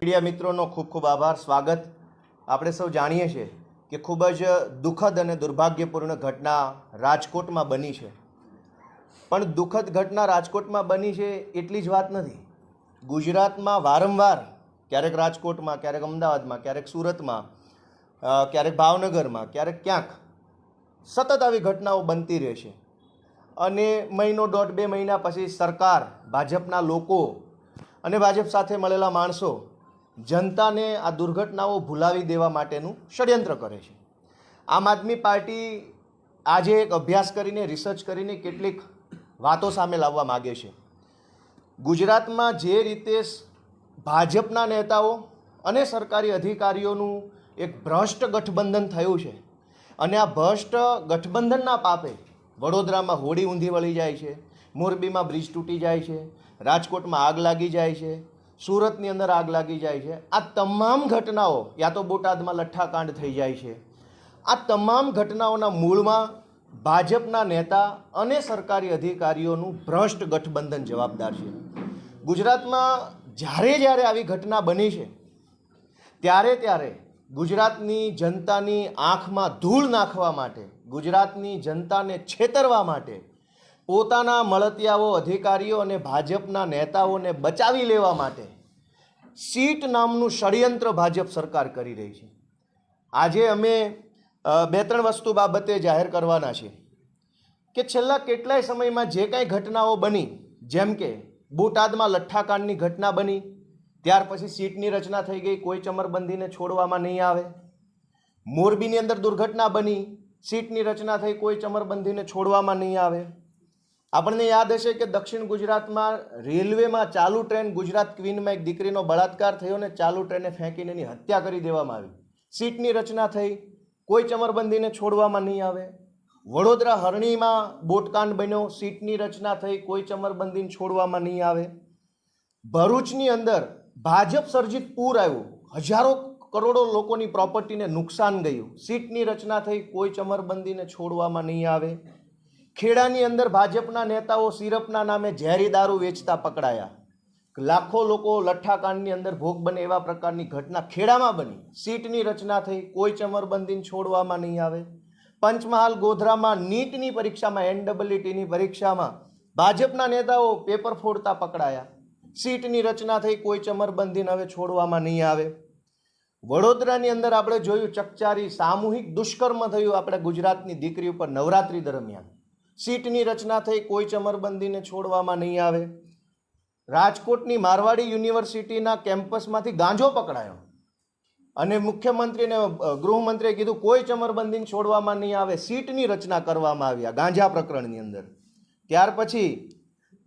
Media મિત્રોનો ખૂબ ખૂબ આભાર, સ્વાગત. આપણે સૌ જાણીએ છીએ કે ખૂબ જ દુઃખદ અને દુર્ભાગ્યપૂર્ણ ઘટના રાજકોટમાં બની છે. પણ દુઃખદ ઘટના રાજકોટમાં બની છે એટલી જ વાત નથી. ગુજરાતમાં વારંવાર, ક્યારેક રાજકોટમાં, ક્યારેક અમદાવાદમાં, ક્યારેક સુરતમાં ક્યારેક ભાવનગરમાં, ક્યારેક ક્યાંક, સતત આવી ઘટનાઓ બનતી રહે છે. અને મહિનો દોઢ બે મહિના પછી સરકાર, ભાજપના લોકો અને ભાજપ સાથે મળેલા માણસો જનતાને આ દુર્ઘટનાઓ ભૂલાવી દેવા માટેનું ષડયંત્ર કરે છે. આમ આદમી પાર્ટી આજે એક અભ્યાસ કરીને રિસર્ચ કરીને કેટલીક વાતો સામે લાવવા માગે છે. ગુજરાતમાં જે રીતે ભાજપના નેતાઓ અને સરકારી અધિકારીઓનું એક ભ્રષ્ટ ગઠબંધન થયું છે અને આ ભ્રષ્ટ ગઠબંધનના પાપે વડોદરામાં હોડી ઊંધી વળી જાય છે, મોરબીમાં બ્રિજ તૂટી જાય છે, રાજકોટમાં આગ લાગી જાય છે, સુરતની અંદર આગ લાગી જાય છે. આ તમામ ઘટનાઓ, યા તો બોટાદમાં લઠ્ઠાકાંડ થઈ જાય છે. આ તમામ ઘટનાઓના મૂળમાં ભાજપના નેતા અને સરકારી અધિકારીઓનું ભ્રષ્ટ ગઠબંધન જવાબદાર છે. ગુજરાતમાં જ્યારે જ્યારે આવી ઘટના બની છે, ત્યારે ત્યારે ગુજરાતની જનતાની આંખમાં ધૂળ નાખવા માટે, ગુજરાતની જનતાને છેતરવા માટે પોતાના મળતિયાઓ અધિકારીઓ અને ભાજપના નેતાઓને બચાવી લેવા માટે સીટ નામનું ષડયંત્ર ભાજપ સરકાર કરી રહી છે. આજે અમે બે ત્રણ વસ્તુ બાબતે જાહેર કરવાના છીએ કે છેલ્લા કેટલાય સમયમાં જે કાંઈ ઘટનાઓ બની, જેમ કે બોટાદમાં લઠ્ઠાકાંડની ઘટના બની ત્યાર પછી સીટની રચના થઈ ગઈ. કોઈ ચમરબંધીને છોડવામાં નહીં આવે. મોરબીની અંદર દુર્ઘટના બની. સીટની રચના થઈ, કોઈ ચમરબંધીને છોડવામાં નહીં આવે. આપણને યાદ હશે કે દક્ષિણ ગુજરાતમાં રેલવેમાં ચાલુ ટ્રેન ગુજરાત ક્વીનમાં એક દીકરીનો બળાત્કાર થયો ને ચાલુ ટ્રેને ફેંકીને એની હત્યા કરી દેવામાં આવી. સીટની રચના થઈ. કોઈ ચમરબંધીને છોડવામાં નહીં આવે. વડોદરા હરણીમાં બોટકાંડ બન્યો. સીટની રચના થઈ. કોઈ ચમરબંધીને છોડવામાં નહીં આવે. ભરૂચની અંદર ભાજપ સર્જિત પૂર આવ્યું. હજારો કરોડો લોકોની પ્રોપર્ટીને નુકસાન ગયું. સીટની રચના થઈ, કોઈ ચમરબંધીને છોડવામાં નહીં આવે. ખેડાની અંદર ભાજપના નેતાઓ સિરપના નામે ઝેરી દારૂ વેચતા પકડાયા. લાખો લોકો લઠ્ઠાકાંડની અંદર ભોગ બને એવા પ્રકારની ઘટના ખેડામાં બની. સીટની રચના થઈ, કોઈ ચમરબંધીને છોડવામાં નહીં આવે. પંચમહાલ ગોધરામાં નીટની પરીક્ષામાં એનડબલ્યુટીની પરીક્ષામાં ભાજપના નેતાઓ પેપર ફોડતા પકડાયા. સીટની રચના થઈ, કોઈ ચમરબંધીને હવે છોડવામાં નહીં આવે. વડોદરાની અંદર આપણે જોયું, ચકચારી સામૂહિક દુષ્કર્મ થયું આપણે ગુજરાતની દીકરી ઉપર નવરાત્રી દરમિયાન. સીટની રચના થઈ, કોઈ ચમરબંધીને છોડવામાં નહીં આવે. રાજકોટની મારવાડી યુનિવર્સિટીના કેમ્પસમાંથી ગાંજો પકડાયો. અને મુખ્યમંત્રીને ગૃહમંત્રીએ કીધું, કોઈ ચમરબંધીને છોડવામાં નહીં આવે, સીટની રચના કરવામાં આવી આ ગાંજા પ્રકરણની અંદર. ત્યાર પછી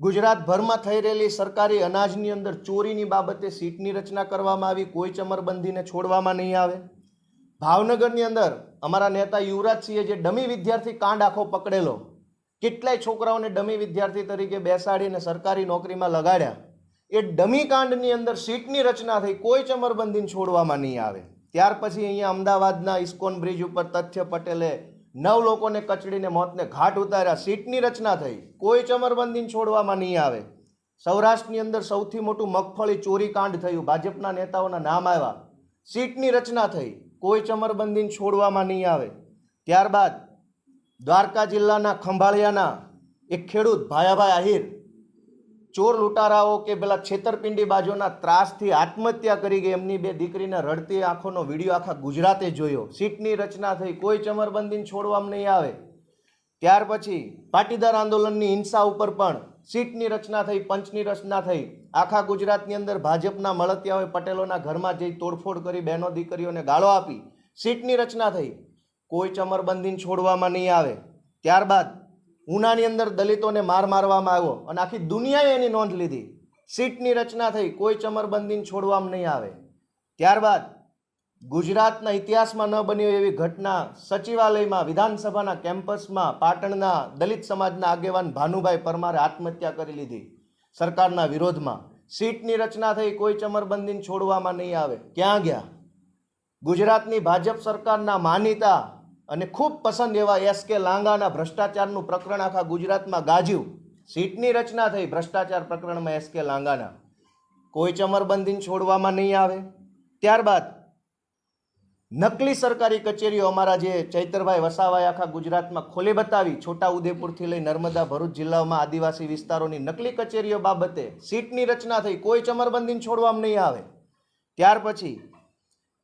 ગુજરાતભરમાં થઈ રહેલી સરકારી અનાજની અંદર ચોરીની બાબતે સીટની રચના કરવામાં આવી, કોઈ ચમરબંધીને છોડવામાં નહીં આવે. ભાવનગરની અંદર અમારા નેતા યુવરાજસિંહે જે ડમી વિદ્યાર્થી કાંડ આખો પકડેલો, કેટલાય છોકરાઓને ડમી વિદ્યાર્થી તરીકે બેસાડીને સરકારી નોકરીમાં લગાડ્યા. એ ડમી કાંડની અંદર સીટની રચના થઈ, કોઈ ચમરબંધીને છોડવામાં નહીં આવે. ત્યાર પછી અહીંયા અમદાવાદના ઇસ્કોન બ્રિજ ઉપર તથ્ય પટેલે નવ લોકોને કચડીને મોતને ઘાટ ઉતાર્યા. સીટની રચના થઈ. કોઈ ચમરબંધીને છોડવામાં નહીં આવે. સૌરાષ્ટ્રની અંદર સૌથી મોટું મગફળી ચોરી કાંડ થયું. ભાજપના નેતાઓના નામ આવ્યા. સીટની રચના થઈ. કોઈ ચમરબંધીને છોડવામાં નહીં આવે. ત્યારબાદ દ્વારકા જિલ્લાના ખંભાળિયાના એક ખેડૂત ભાયાભાઈ આહિર ચોર લૂંટારાઓ કે પેલા છેતરપિંડી બાજુના ત્રાસથી આત્મહત્યા કરી ગઈ, એમની બે દીકરીને રડતી આંખોનો વીડિયો આખા ગુજરાતે જોયો. સીટની રચના થઈ, કોઈ ચમરબંધીને છોડવામાં નહીં આવે. ત્યાર પછી પાટીદાર આંદોલનની હિંસા ઉપર પણ સીટની રચના થઈ, પંચની રચના થઈ. આખા ગુજરાતની અંદર ભાજપના મળતિયાઓએ પટેલોના ઘરમાં જઈ તોડફોડ કરી બહેનો દીકરીઓને ગાળો આપી, સીટની રચના થઈ. કોઈ ચમરબંધીને છોડવામાં નહીં આવે. ત્યારબાદ ઉનાની અંદર દલિતોને માર મારવામાં આવ્યો અને આખી દુનિયાએ એની નોંધ લીધી. સીટની રચના થઈ, કોઈ ચમરબંધીને છોડવામાં નહીં આવે. ત્યારબાદ ગુજરાતના ઇતિહાસમાં ન બની એવી ઘટના સચિવાલયમાં, વિધાનસભાના કેમ્પસમાં, પાટણના દલિત સમાજના આગેવાન ભાનુભાઈ પરમારે આત્મહત્યા કરી લીધી સરકારના વિરોધમાં. સીટની રચના થઈ, કોઈ ચમરબંધીને છોડવામાં નહીં આવે. ક્યાં ગયા? ગુજરાતની ભાજપ સરકારના માનીતા અને ખૂબ પસંદ એવા એસ કે લાંગાના ભ્રષ્ટાચારનું પ્રકરણ આખા ગુજરાતમાં ગાજ્યું. સીટની રચના થઈ ભ્રષ્ટાચાર પ્રકરણમાં એસ કે લાંગાના. કોઈ ચમરબંધીને છોડવામાં નહીં આવે. ત્યારબાદ નકલી સરકારી કચેરીઓ અમારા જે ચૈતરભાઈ વસાવાએ આખા ગુજરાતમાં ખોલી બતાવી છોટા ઉદેપુરથી લઈ નર્મદા, ભરૂચ જિલ્લાઓમાં આદિવાસી વિસ્તારોની નકલી કચેરીઓ બાબતે સીટની રચના થઈ, કોઈ ચમરબંધીને છોડવામાં નહીં આવે. ત્યાર પછી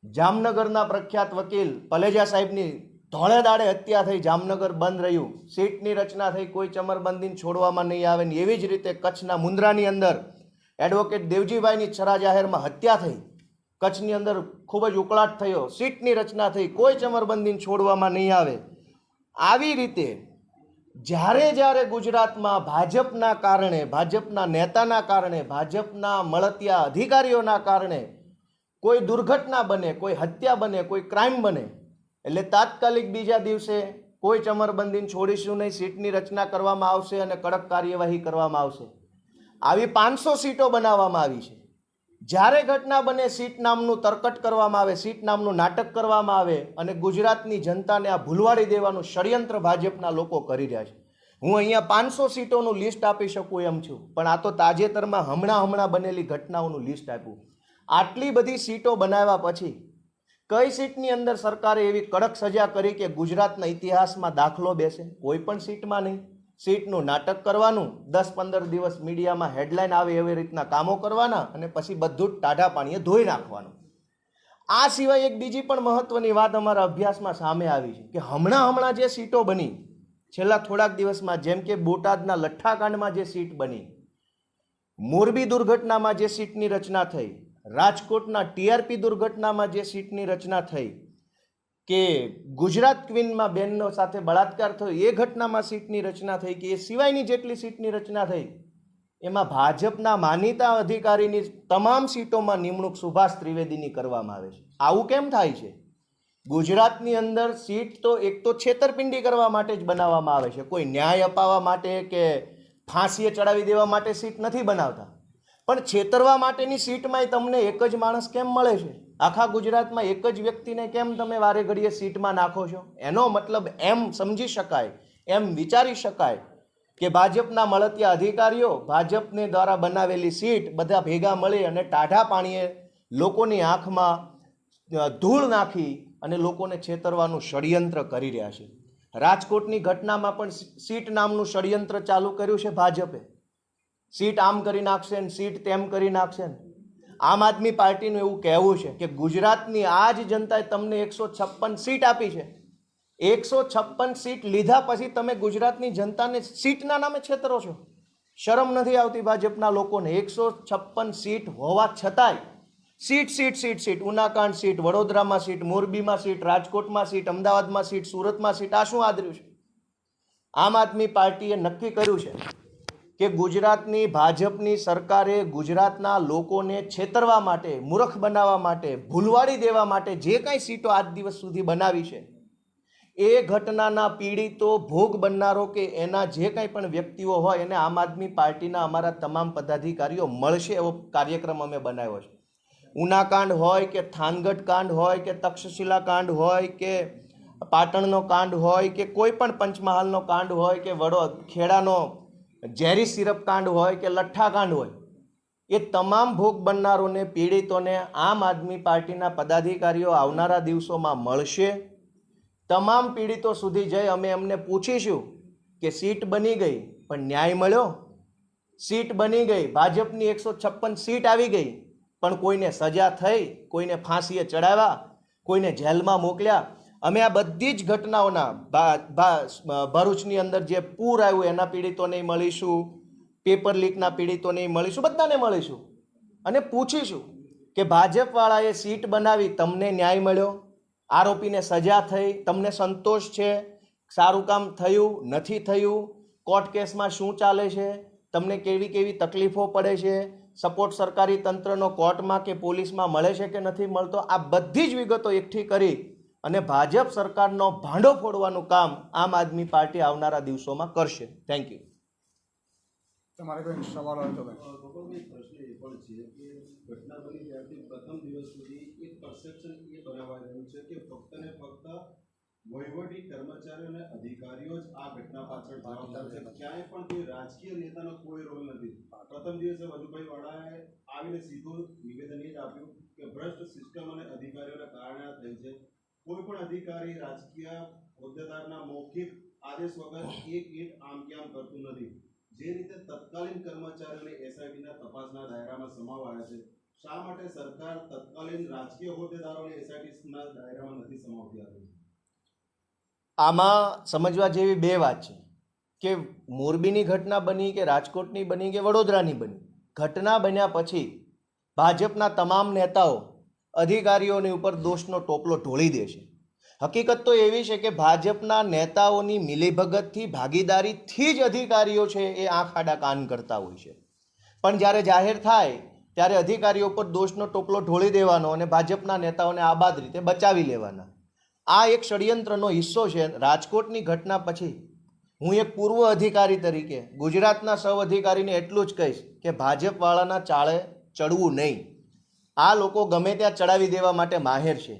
જામનગરના પ્રખ્યાત વકીલ પલેજા સાહેબની ધોળે દાડે હત્યા થઈ જામનગર બંધ રહ્યું. સીટની રચના થઈ કોઈ ચમરબંધીને છોડવામાં નહીં આવે ને એવી જ રીતે કચ્છના મુન્દ્રાની અંદર એડવોકેટ દેવજીભાઈની છરા જાહેરમાં હત્યા થઈ. કચ્છની અંદર ખૂબ જ ઉકળાટ થયો. સીટની રચના થઈ કોઈ ચમરબંધીને છોડવામાં નહીં આવે. આવી રીતે જ્યારે જ્યારે ગુજરાતમાં ભાજપના કારણે, ભાજપના નેતાના કારણે, ભાજપના મળતિયા અધિકારીઓના કારણે કોઈ દુર્ઘટના બને, કોઈ હત્યા બને, કોઈ ક્રાઇમ બને એટલે તાત્કાલિક બીજા દિવસે કોઈ ચમરબંધીને છોડીશું નહીં, સીટની રચના કરવામાં આવશે અને કડક કાર્યવાહી કરવામાં આવશે. આવી પાંચસો સીટો બનાવવામાં આવી છે. જ્યારે ઘટના બને, સીટ નામનું તરકટ કરવામાં આવે, સીટ નામનું નાટક કરવામાં આવે અને ગુજરાતની જનતાને આ ભૂલવાડી દેવાનું ષડયંત્ર ભાજપના લોકો કરી રહ્યા છે. હું અહીંયા પાંચસો સીટોનું લિસ્ટ આપી શકું એમ છું, પણ આ તો તાજેતરમાં હમણાં હમણાં બનેલી ઘટનાઓનું લિસ્ટ આપ્યું. આટલી બધી સીટો બનાવ્યા પછી કઈ સીટની અંદર સરકારે એવી કડક સજા કરી કે ગુજરાતના ઇતિહાસમાં દાખલો બેસે? કોઈ પણ સીટમાં નહીં. સીટનું નાટક કરવાનું, દસ પંદર દિવસ મીડિયામાં હેડલાઇન આવે એવી રીતના કામો કરવાના અને પછી બધું જ ટાઢા પાણીએ ધોઈ નાખવાનું. આ સિવાય એક બીજી પણ મહત્વની વાત અમારા અભ્યાસમાં સામે આવી છે કે હમણાં હમણાં જે સીટો બની, છેલ્લા થોડાક દિવસમાં જેમ કે બોટાદના લઠ્ઠાકાંડમાં જે સીટ બની, મોરબી દુર્ઘટનામાં જે સીટની રચના થઈ રાજકોટના ટીઆરપી દુર્ઘટનામાં જે સીટની રચના થઈ કે ગુજરાત ક્વીનમાં બેનનો સાથે બળાત્કાર થયો, એ ઘટનામાં સીટની રચના થઈ કે એ સિવાયની જેટલી સીટની રચના થઈ, એમાં ભાજપના માનીતા અધિકારીની તમામ સીટોમાં નિમણૂક સુભાષ ત્રિવેદીની કરવામાં આવે છે. આવું કેમ થાય છે? ગુજરાતની અંદર સીટ તો એક તો છેતરપિંડી કરવા માટે જ બનાવવામાં આવે છે. કોઈ ન્યાય અપાવવા માટે કે ફાંસીએ ચડાવી દેવા માટે સીટ નથી બનાવતા. પણ છેતરવા માટેની સીટમાંય તમને એક જ માણસ કેમ મળે છે? આખા ગુજરાતમાં એક જ વ્યક્તિને કેમ તમે વારે ઘડીએ સીટમાં નાખો છો? એનો મતલબ એમ સમજી શકાય, એમ વિચારી શકાય કે ભાજપના મળતિયા અધિકારીઓ ભાજપને દ્વારા બનાવેલી સીટ બધા ભેગા મળી અને ટાઢા પાણીએ લોકોની આંખમાં ધૂળ નાખી અને લોકોને છેતરવાનું ષડયંત્ર કરી રહ્યા છે. રાજકોટની ઘટનામાં પણ સીટ નામનું ષડયંત્ર ચાલુ કર્યું છે ભાજપે. સીટ આમ કરી નાખશે ને સીટ તેમ કરી નાખશે ને. આમ આદમી પાર્ટીનું એવું કહેવું છે કે ગુજરાતની આ જ જનતાએ તમને એકસો છપ્પન સીટ આપી છે. એકસો છપ્પન સીટ લીધા પછી તમે ગુજરાતની જનતાને સીટના નામે છેતરો છો. શરમ નથી આવતી ભાજપના લોકોને. એકસો છપ્પન સીટ હોવા છતાંય સીટ સીટ સીટ સીટ. ઉનાકાંડ સીટ, વડોદરામાં સીટ, મોરબીમાં સીટ, રાજકોટમાં સીટ, અમદાવાદમાં સીટ, સુરતમાં સીટ. આ શું આદર્યું છે? આમ આદમી પાર્ટીએ નક્કી કર્યું છે કે ગુજરાતની ભાજપની સરકારે ગુજરાતના લોકોને છેતરવા માટે, મૂર્ખ બનાવવા માટે, ભૂલવાડી દેવા માટે જે કાંઈ સીટો આજ દિવસ સુધી બનાવી છે, એ ઘટનાના પીડિતો, ભોગ બનનારો કે એના જે કાંઈ પણ વ્યક્તિઓ હોય એને આમ આદમી પાર્ટીના અમારા તમામ પદાધિકારીઓ મળશે એવો કાર્યક્રમ અમે બનાવ્યો છે. ઉનાકાંડ હોય કે થાનગઢ કાંડ હોય કે તક્ષશિલા કાંડ હોય કે પાટણનો કાંડ હોય કે કોઈ પણ પંચમહાલનો કાંડ હોય કે વડો ખેડાનો ઝેરી સિરપ કાંડ હોય કે લઠ્ઠા કાંડ હોય, એ તમામ ભોગ બનનારોને, પીડિતોને, આમ આદમી પાર્ટીના પદાધિકારીઓ આવનારા દિવસોમાં મળશે. તમામ પીડિતો સુધી જઈ અમે એમને પૂછીશું કે સીટ બની ગઈ, પણ ન્યાય મળ્યો? સીટ બની ગઈ, ભાજપની એકસો છપ્પન સીટ આવી ગઈ, પણ કોઈને સજા થઈ, કોઈને ફાંસીએ ચડાવ્યા, કોઈને જેલમાં મોકલ્યા અમે આ બધી જ ઘટનાઓના ભરૂચની અંદર જે પૂર આવ્યું, એના પીડિતોને મળીશું, પેપર લીકના પીડિતોને મળીશું, બધાને મળીશું અને પૂછીશું કે ભાજપવાળાએ સીટ બનાવી, તમને ન્યાય મળ્યો, આરોપીને સજા થઈ, તમને સંતોષ છે, સારું કામ થયું, નથી થયું, કોર્ટ કેસમાં શું ચાલે છે, તમને કેવી કેવી તકલીફો પડે છે, સપોર્ટ સરકારી તંત્રનો કોર્ટમાં કે પોલીસમાં મળે છે કે નથી મળતો, આ બધી જ વિગતો એકઠી કરી અને ભાજપ સરકારનો ભાંડો ફોડવાનું કામ આમ આદમી પાર્ટી આવનારા દિવસોમાં કરશે. થેન્ક યુ તમારે કોઈ સવાલ હોય તો પ્રશ્ન એ પણ છે કે ઘટના બની ત્યારથી પ્રથમ દિવસ સુધી એક પરસેપ્શન એ બનાવાઈ રહ્યું છે કે ફક્ત ને ફક્ત વહીવટી કર્મચારીઓ અને અધિકારીઓ જ આ ઘટના પાછળ જવાબદાર છે ક્યાંય પણ કોઈ રાજકીય નેતાનો કોઈ રોલ નથી. પ્રથમ દિવસે વજુભાઈ વાળાએ આવીને સીધું નિવેદન એ જ આપ્યું કે ભ્રષ્ટ સિસ્ટમ અને અધિકારીઓના કારણે આ થઈ છે કોઈ પણ અધિકારી રાજકીય હોદ્દેદારના મૌખિક આદેશ વગર એક ઈંટ આમ કે આમ કરતું નથી. જે રીતે તત્કાલીન કર્મચારીઓને એસઆઈટીના તપાસના દાયરામાં સમાવાયા છે, શા માટે સરકાર તત્કાલીન રાજકીય હોદ્દેદારોને એસઆઈટીના દાયરામાં નથી સમાવતી આવી? આમાં સમજવા જેવી બે વાત છે. કે મોરબીની ઘટના બની કે રાજકોટની બની કે વડોદરાની બની? ઘટના બન્યા પછી ભાજપના તમામ નેતાઓ અધિકારીઓની ઉપર દોષનો ટોપલો ઢોળી દે છે. હકીકત તો એવી છે કે ભાજપના નેતાઓની મિલીભગતથી ભાગીદારીથી જ અધિકારીઓ છે એ આંખ આડા કાન કરતા હોય છે. પણ જ્યારે જાહેર થાય, ત્યારે અધિકારીઓ પર દોષનો ટોપલો ઢોળી દેવાનો અને ભાજપના નેતાઓને આબાદ રીતે બચાવી લેવાના. આ એક ષડયંત્રનો હિસ્સો છે રાજકોટની ઘટના પછી. હું એક પૂર્વ અધિકારી તરીકે ગુજરાતના સૌ અધિકારીને એટલું જ કહીશ કે ભાજપવાળાના ચાળે ચડવું નહીં. આ લોકો ગમે ત્યાં ચડાવી દેવા માટે માહેર છે.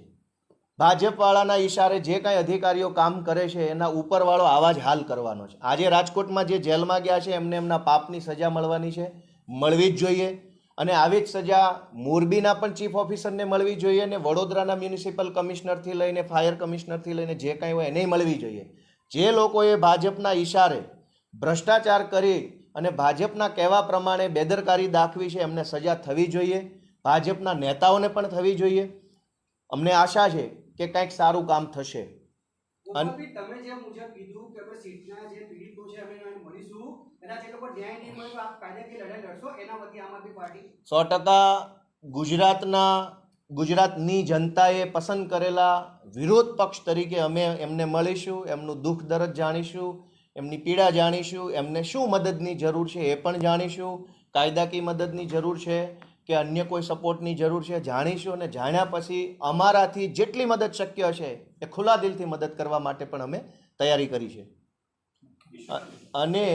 ભાજપવાળાના ઈશારે જે કાંઈ અધિકારીઓ કામ કરે છે, એના ઉપરવાળો આવા જ હાલ કરવાનો છે. આજે રાજકોટમાં જે જેલમાં ગયા છે, એમને એમના પાપની સજા મળવાની છે, મળવી જ જોઈએ. અને આવી જ સજા મોરબીના પણ ચીફ ઓફિસરને મળવી જોઈએ અને વડોદરાના મ્યુનિસિપલ કમિશનરથી લઈને, ફાયર કમિશનરથી લઈને જે કાંઈ હોય એને મળવી જોઈએ. જે લોકોએ ભાજપના ઈશારે ભ્રષ્ટાચાર કરી અને ભાજપના કહેવા પ્રમાણે બેદરકારી દાખવી છે, એમને સજા થવી જોઈએ. ભાજપના નેતાઓને પણ થવી જોઈએ. અમને આશા છે કે કંઈક સારું કામ થશે. સો ટકા ગુજરાતના ગુજરાતની જનતાએ પસંદ કરેલા વિરોધ પક્ષ તરીકે અમે એમને મળીશું એમનું દુઃખ દરજ જાણીશું એમની પીડા જાણીશું એમને શું મદદની જરૂર છે એ પણ જાણીશું કાયદાકીય મદદની જરૂર છે કે અન્ય કોઈ સપોર્ટની જરૂર છે જાણીશું અને જાણ્યા પછી અમારાથી જેટલી મદદ શક્ય છે એ ખુલ્લા દિલથી મદદ કરવા માટે પણ અમે તૈયારી કરી છે. અને